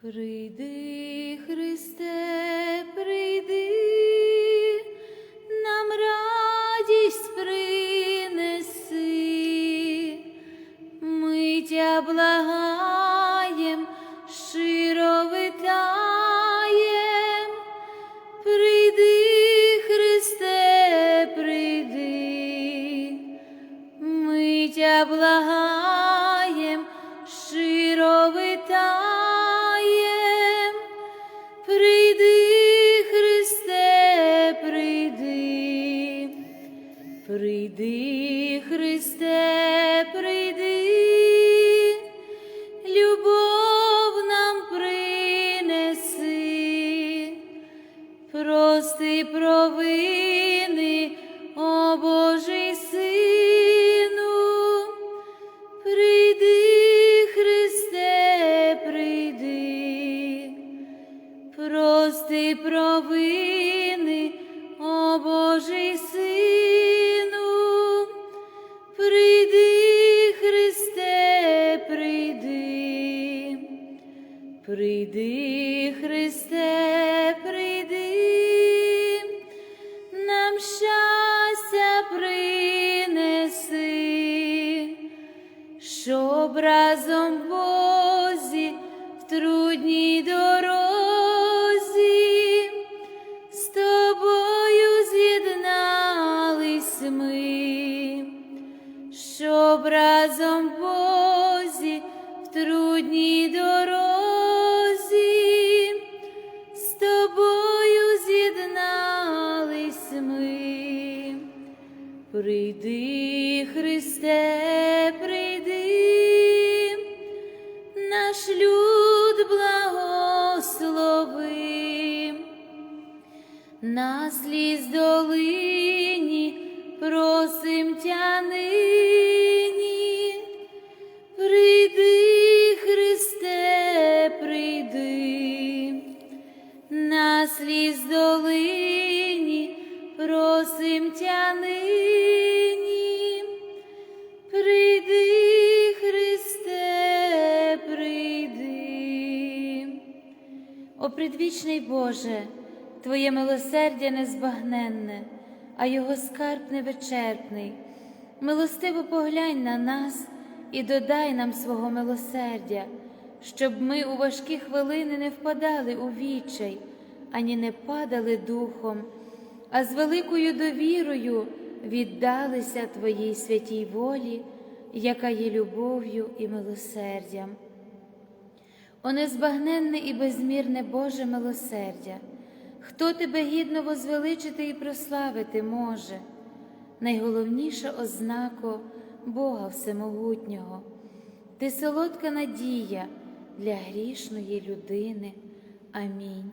Прийди, Христе, прийди, прийди, просим нині. Прийди, Христе, прийди. О предвічний Боже, Твоє милосердя незбагненне, а Його скарб невичерпний. Милостиво поглянь на нас і додай нам свого милосердя, щоб ми у важкі хвилини не впадали у відчай, ані не падали духом, а з великою довірою віддалися Твоїй святій волі, яка є любов'ю і милосердям. О незбагненне і безмірне Боже милосердя, хто тебе гідно возвеличити і прославити може, найголовніша ознако Бога Всемогутнього, ти солодка надія для грішної людини. Амінь.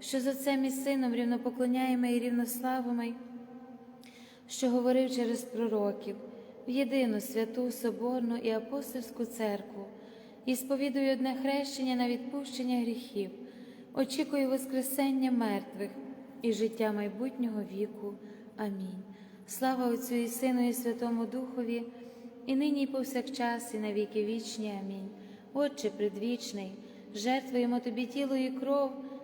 що з Отцем і Сином рівнопоклоняємо і рівнославимо, що говорив через пророків, в єдину святу Соборну і апостольську церкву, і сповідую одне хрещення на відпущення гріхів, очікую Воскресення мертвих і життя майбутнього віку. Амінь. Слава Отцю і Сину, і Святому Духові, і нині, і повсякчас, і на віки вічні. Амінь. Отче предвічний, жертвуємо Тобі тіло і кров,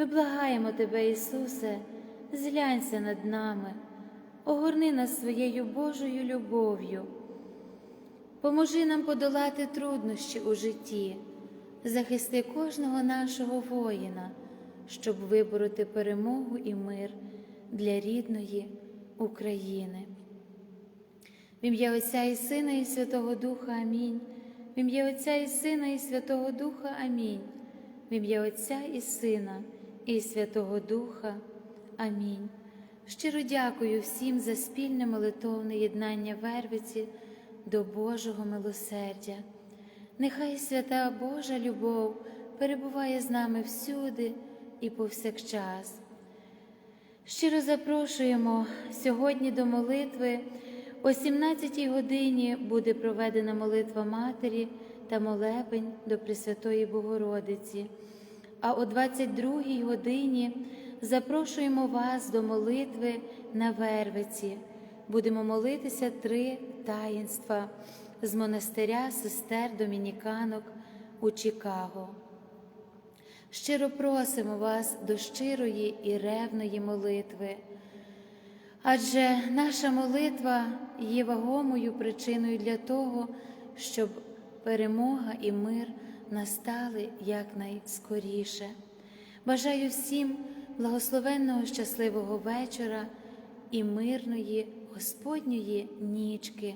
Ми благаємо Тебе, Ісусе, зглянься над нами, огорни нас своєю Божою любов'ю. Поможи нам подолати труднощі у житті, захисти кожного нашого воїна, щоб вибороти перемогу і мир для рідної України. В ім'я Отця і Сина, і Святого Духа Амінь. В ім'я Отця і Сина, і Святого Духа Амінь. В ім'я Отця і Сина, і Святого Духа. Амінь. Щиро дякую всім за спільне молитовне єднання Вервиці до Божого милосердя. Нехай свята Божа любов перебуває з нами всюди і повсякчас. Щиро запрошуємо сьогодні до молитви. О 17 годині буде проведена молитва Матері та молебень до Пресвятої Богородиці. А о 22 годині запрошуємо вас до молитви на Вервиці. Будемо молитися три таїнства з монастиря сестер Домініканок у Чикаго. Щиро просимо вас до щирої і ревної молитви. Адже наша молитва є вагомою причиною для того, щоб перемога і мир настали якнайскоріше. Бажаю всім благословенного щасливого вечора і мирної Господньої нічки.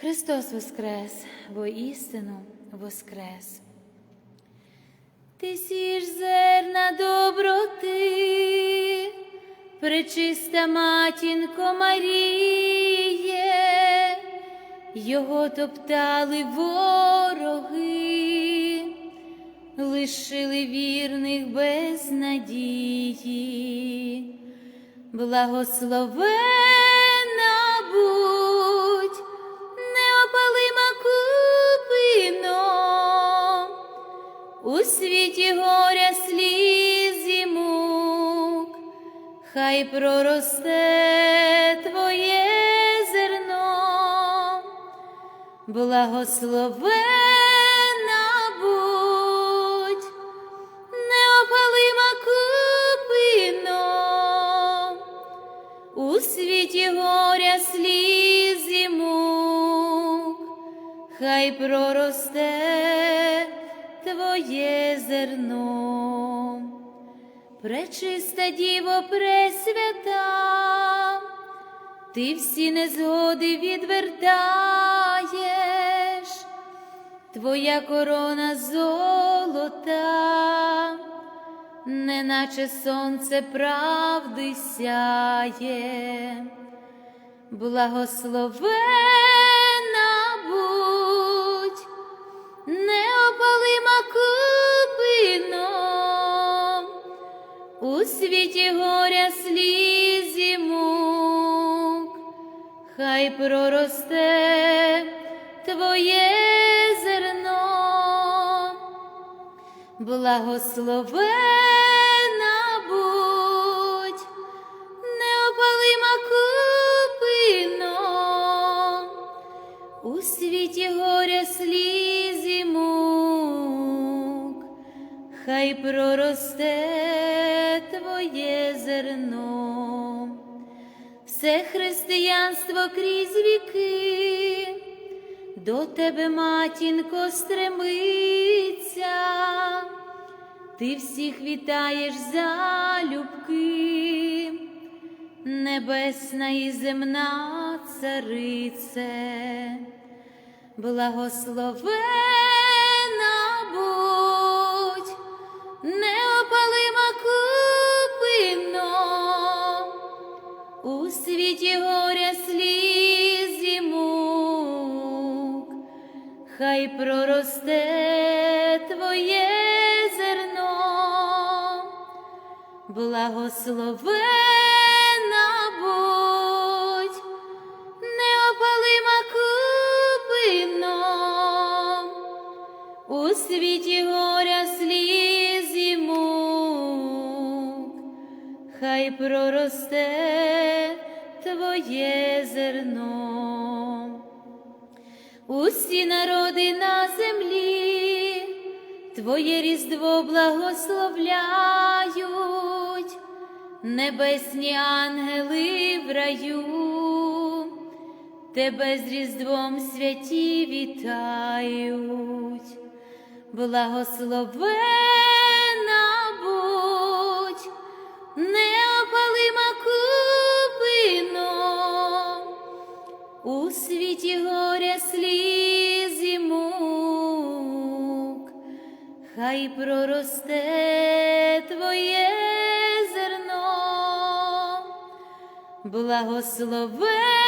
Христос Воскрес, воістину Воскрес. Ти сієш зерна доброти, пречиста матінко Маріє, його топтали вороги, лишили вірних без надії, Благословена будь, неопалима купино, у світі горя сліз і мук, хай проросте твоє благословена будь, неопалима купино, у світі горя сліз мук, хай проросте твоє зерно, пречиста діво пресвята, ти всі незгоди відвертаєш, твоя корона золота, неначе сонце правди сяє, благословена будь, неопалима купино, у світі горя сліз і мук, хай проросте твоє благословена будь, неопалима купино, у світі горя сліз і мук, хай проросте твоє зерно, все християнство крізь віки, до тебе, матінко, стремиться, ти всіх вітаєш залюбки, небесна і земна царице, благословена будь, неопалима купино, у світі горя сліз і мук, хай проросте твоє благословена будь, неопалима купино, у світі горя сліз і мук, хай проросте твоє зерно. Усі народи Твоє різдво благословляють, небесні ангели в раю, Тебе з Різдвом святі вітають, благословена будь, неопалима купино, у світі горя сліз хай проросте твоє зерно, благословена